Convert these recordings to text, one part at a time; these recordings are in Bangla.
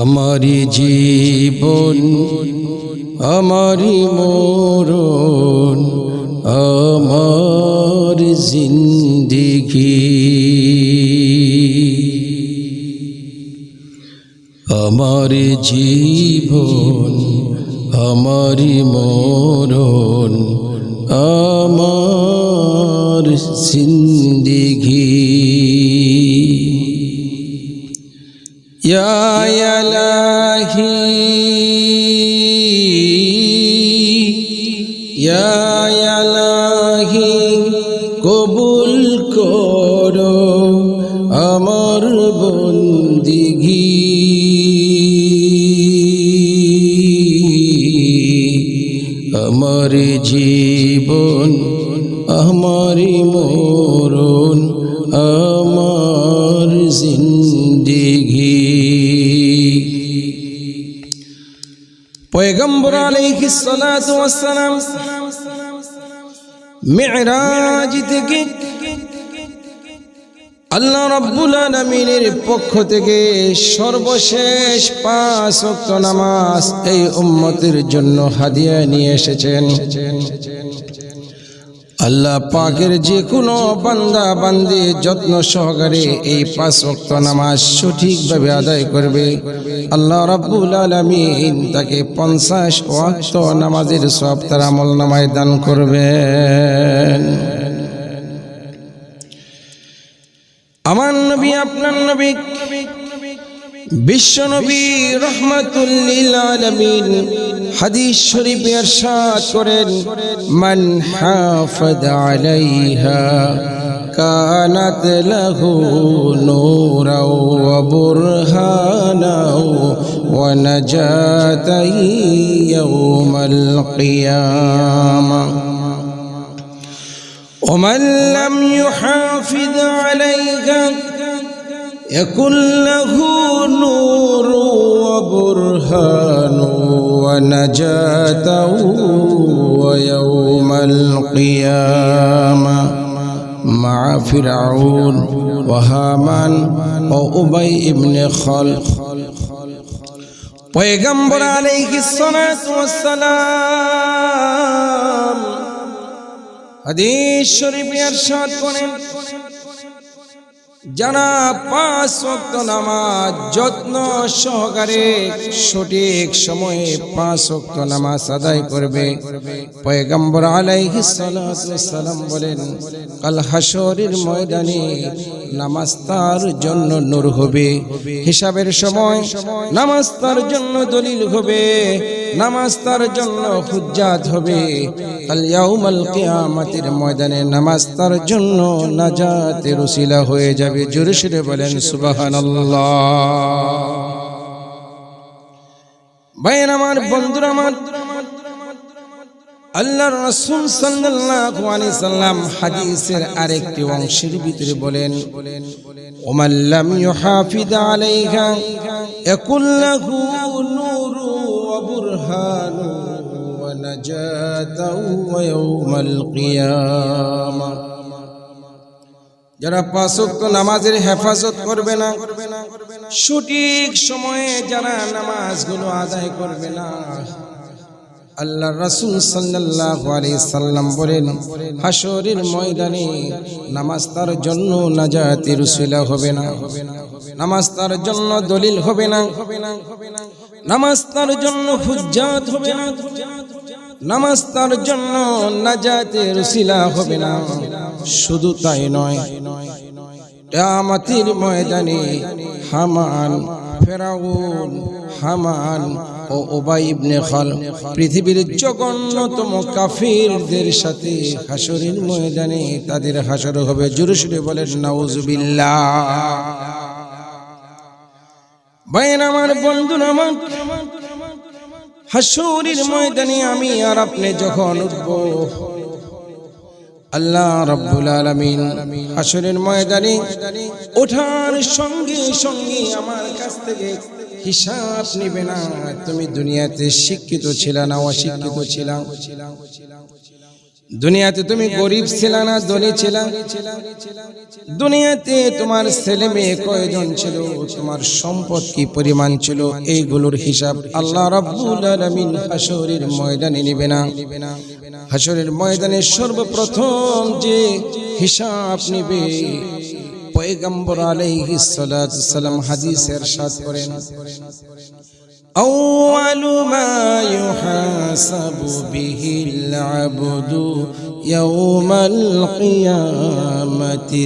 আমারি জীবন আমারি মরণ আমার জিন্দিগি। আমার জীবন আমারি মরণ আমার জিন্দিগি। يا আমার বন্দিগি। আমার জীবন, আমার মরণ, আমার জিন্দিগি। পয়গম্বর আলাইহিস সালাতু ওয়াস সালাম মিরাজ থেকে আল্লাহ রাব্বুল আলামিনের পক্ষ থেকে সর্বশেষ পাঁচ ওয়াক্ত নামাজ এই উম্মতের জন্য হাদিয়া নিয়ে এসেছেন। আল্লাহ পাকের যে কোনো বান্দা বান্দি যত্ন সহকারে এই পাঁচ ওয়াক্ত নামাজ সঠিকভাবে আদায় করবে। আল্লাহ রাব্বুল আলামিন তাকে পঞ্চাশ ওয়াক্ত নামাজের সব তার আমল নামায় দান করবেন। আমার নবী, আপনার নবী, বিশ্ব নবী, রহমাতুল্লিল আলামিন হাদিস শরীফ ইরশাদ করেন, মান হাফাজ আলাইহা কানাত লাহু নূরা ওয়া বুরহানা ওয়া নাজাতাই ইয়াউমাল কিয়ামা ومن لم يحافظ عليها يكن له نور وبرهان ونجاته ويوم القيامة مع فرعون وهامان وأبي بن خلف পয়গম্বর আলাইহিস সালাতু ওয়াস সালাম যারা পাঁচ ওয়াক্ত নামাজ যত্ন সহকারে সঠিক সময়ে পাঁচ ওয়াক্ত নামাজ আদায় করবে। পয়গম্বর আলাইহিস সালাম বলেন, কাল হাসরের ময়দানে নামাজ জন্য নূর হবে। হিসাবের সময় নামাজ জন্য দলিল হবে। নামাজ তার জন্য হুজ্জাত হবে। কাল ইয়াউমাল কিয়ামতের ময়দানে নামাজ তার জন্য নাজাতের উসিলা হয়ে যাবে। জোরে সুরে বলেন, সুবহানাল্লাহ। ভাইয়ের আমার, বন্ধুরা আল্লাহর রাসূল সাল্লাম হাদিসের আরেকটি অংশের ভিতরে বলেন, ওমান লাম ইউহাফিজ আলাইহা, ইয়াকুল লাহু ونجاة ويوم القيامة. যারা পাঁচ ওয়াক্ত নামাজের হেফাজত করবে না, সঠিক সময়ে যারা নামাজগুলো আদায় করবে না আল্লাহ রাসূল সাল্লাল্লাহু আলাইহি সাল্লাম বলেন হাসরের ময়দানে নামাজ তার জন্য নাজাতের উসিলা হবে না। নামাজ তার জন্য দলিল হবে না। নামাজ তার জন্য হুজ্জাত হবে না। নামাজ তার জন্য নাজাতের উসিলা হবে না। শুধু তাই নয় ময়দানে হামান ফেরাউন, হামান ও ওবাই ইবনে খাল পৃথিবীর জঘন্যতম কাফিরদের সাথে হাসরের ময়দানে তাদের হাসর হবে। জোরে বলেন, নাউজুবিল্লাহ। বাইন আমার বন্ধুরা আমার হাসরের ময়দানে আমি আর আপনি যখন উঠব আল্লাহ রাব্বুল আলামিন হাসরের ময়দানে ওঠার সঙ্গে সঙ্গে আমার কাছ থেকে হিসাব নিবে না। তুমি দুনিয়াতে শিক্ষিত ছিল না, অশিক্ষিত ছিলাম দুনিয়াতে তুমি গরিব ছিল না, ধনী ছিল। দুনিয়াতে তোমার ছেলে মেয়ে কয়জন ছিল, তোমার সম্পদ কি পরিমাণ ছিল, এইগুলোর হিসাব আল্লাহ রাব্বুল আলামিন হাসরের ময়দানে নেবে না। হাসরের ময়দানে সর্বপ্রথম যে হিসাব নেবে পয়গম্বর আলাইহিস সালাতু সালাম হাদিসের সাথ করেন أول ما يحاسب به العبد يوم القيامة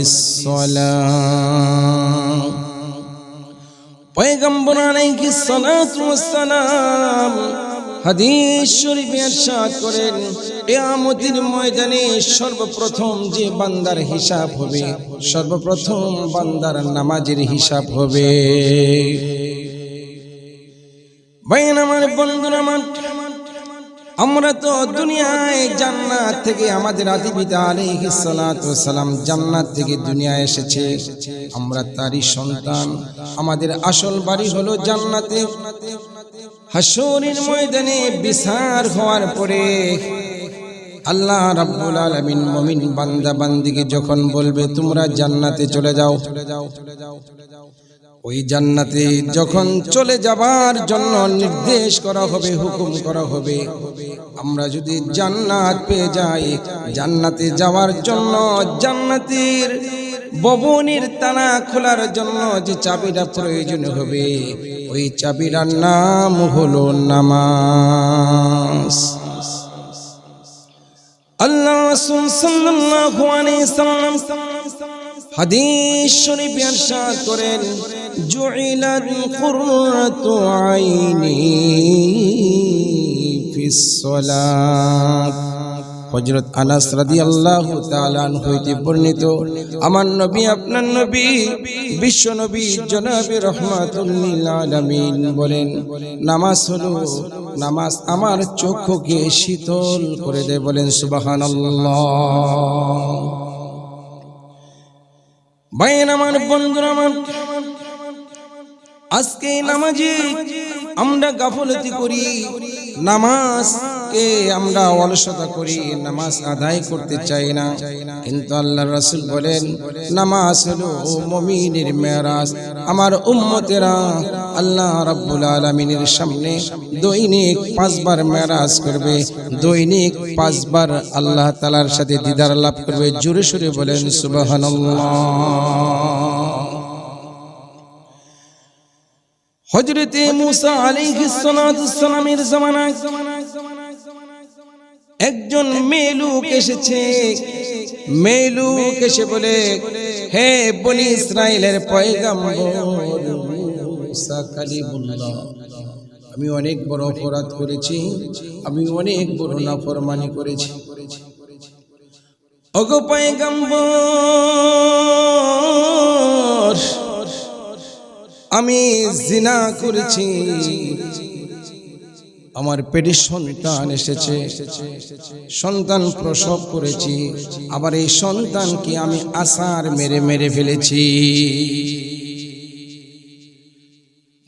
الصلاة পয়গম্বর আলাইহিস সালাতু ওয়াসসালাম হাদিস শরীফে ইরশাদ করেন, কিয়ামতের ময়দানে সর্বপ্রথম যে বান্দার হিসাব হবে, সর্বপ্রথম বান্দার নামাজের হিসাব হবে। বাইন আমার বন্ধুরা, আমার আমরা তো দুনিয়ায় জান্নাত থেকে আমাদের আদি পিতা আলাইহিস সালাতু সালাম জান্নাত থেকে দুনিয়ায় এসেছে। আমরা তারই সন্তান, আমাদের আসল বাড়ি হলো জান্নাতে। হাসরের ময়দানে বিচার হওয়ার পরে আল্লাহ রাব্বুল আলামিন মুমিন বান্দা বান্দিকে যখন বলবে, তোমরা জান্নাতে চলে যাও। ওই জান্নাতে যখন চলে যাবার জন্য নির্দেশ করা হবে, হুকুম করা হবে, আমরা যদি জান্নাত পেয়ে যাই, জান্নাতে যাওয়ার জন্য জান্নাতের ভবনের তালা খোলার জন্য যে চাবিটা প্রয়োজন হবে ওই চাবিটার নাম হলো নামাজ। আল্লাহ রাসূল সাল্লাল্লাহু আলাইহি সাল্লাম হাদিস শরীফ ইরশাদ করেন জুইলাত কুররাতু আইনি ফিস সালাত। হযরত আনাস রাদিয়াল্লাহু তাআলা আনহু হইতে বর্ণিত, আমার নবী, আপনার নবী, বিশ্ব নবী জনাবে রহমাতুল লিল বলেন, নামাজ হলো নামাজ আমার চক্ষুকে শীতল করে দেয় বলেন ভাইয়ের আমার আমার, আজকে নামাজে আমরা গাফলতি করি নামাজকে আমরা অলসতা করি, নামাজ আদায় করতে চাই না। কিন্তু আল্লাহ রাসূল বলেন, নামাজ হলো মুমিনের মেরাজ। আমার উম্মতেরা আল্লাহ রাব্বুল আলামিনের সামনে দৈনিক পাঁচবার মেরাজ করবে। দৈনিক পাঁচবার আল্লাহ তালার সাথে দিদার লাভ করবে। জোরে সোরে বলেন, সুবহানাল্লাহ। হজরতে মুসা আলাইহিস সালামের জামানায় একজন মেয়ে লোক এসেছে। মেয়ে লোক এসে বলে হে বনি ইসরায়েলের পয়গাম্বর মুসা কালিমুল্লাহ আমি অনেক বড় অপরাধ করেছি আমি অনেক বড় নাফরমানি করেছি। ওগো পয়গাম্বর আমি জিনা করেছি। আমার পেটে সন্তান এসেছে। সন্তান প্রসব করেছি। আবার এই সন্তানকে আমি আসার মেরে মেরে ফেলেছি।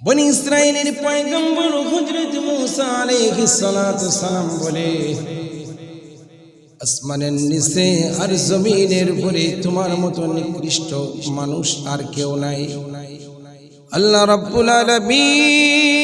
বনি বলে, আসমানের আর জমিনের উপরে তোমার মানুষ আর কেউ নাই। আল্লাহ রাব্বুল আলামিন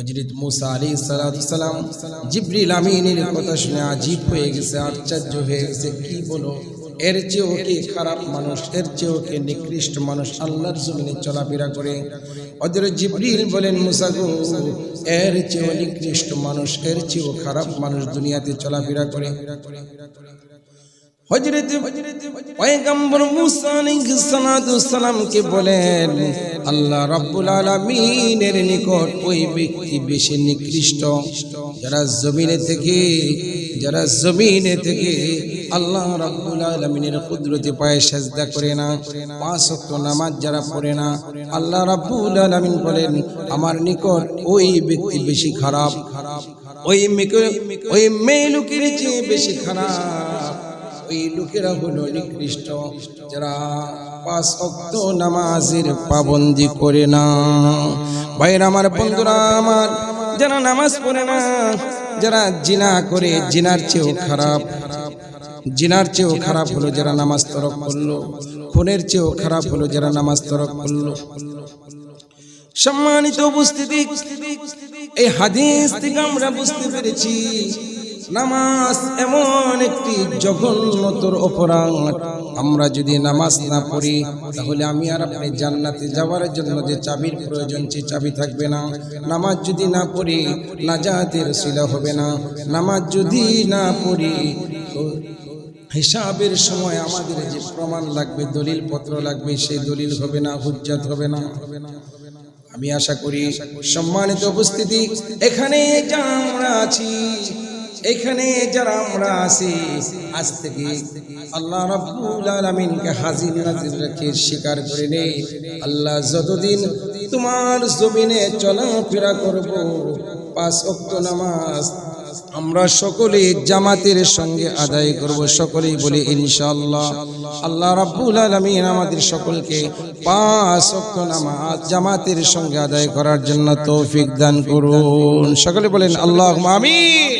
হজরত মুসা আলী সালাম জিব্রিল আমিনের কথা শুনে আজীব হয়ে গেছে, আশ্চর্য হয়ে গেছে, কি বলো? এর চেয়েও কি খারাপ মানুষ, এর চেয়েও কি নিকৃষ্ট মানুষ? আল্লাহর জমিনে চলাফেরা করে। ওদের জিব্রিল বলেন, মুসা গো, এর চেয়েও নিকৃষ্ট মানুষ, এর চেয়েও খারাপ মানুষ দুনিয়াতে চলাফেরা করে। বলেন, আল্লাহ নিকট ওই ব্যক্তি বেশি নিকৃষ্ট। যারা থেকে যারা থেকে আল্লাহ কুদরতি পায়ে সেজদা করে না, পাঁচ ওয়াক্ত নামাজ যারা পড়ে না, আল্লাহ রাব্বুল আলামিন বলেন, আমার নিকট ওই ব্যক্তি বেশি খারাপ, ওই ওই মেয়ে চেয়ে বেশি খারাপ। ওই লোকেরা হলো নিকৃষ্ট। যারা পাঁচ অক্ত নামাজের পাবন্দি করে না। ভাইরা আমার বন্ধুরা আমার, যারা নামাজ পড়ে না, যারা জিনা করে, জিনার চেয়েও খারাপ। জিনার চেয়েও খারাপ হলো যারা নামাজ তরক করল। খুনের চেয়েও খারাপ হলো যারা নামাজ তরক করল। সম্মানিত উপস্থিতি, এই হাদিস থেকে আমরা বুঝতে পেরেছি নামাজ এমন একটি জঘন্যতর অপরাধ। আমরা যদি নামাজ না পড়ি, তাহলে আমি আর আপনি জান্নাতে যাওয়ার জন্য যে চাবির প্রয়োজন, সে চাবি থাকবে না। নামাজ যদি না পড়ি, নাজাতের শিলা হবে না। নামাজ যদি না পড়ি, হিসাবের সময় আমাদের যে প্রমাণ লাগবে দলিল পত্র লাগবে সেই দলিল হবে না, হুজ্জাত হবে না। আমি আশা করি সম্মানিত উপস্থিতি এখানে যা আমরা আছি। এখানে যারা আমরা আছি, আজ থেকে আল্লাহ রাব্বুল আলামিনকে হাজির নাজির রেখে স্বীকার করে নেই। আল্লাহ যতদিন তোমার জমিনে চলাফেরা করব, পাঁচ ওয়াক্ত নামাজ আমরা সকলে জামাতের সঙ্গে আদায় করব, সকলেই বলি ইনশাআল্লাহ। আল্লাহ রাব্বুল আলামিন আমাদের সকলকে পাঁচ ওয়াক্ত নামাজ জামাতের সঙ্গে আদায় করার জন্য তৌফিক দান করুন। সকলে বলেন আল্লাহুম্মা আমিন।